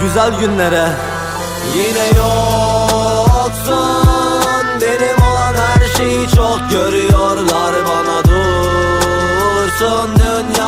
Güzel günlere Yine yoksun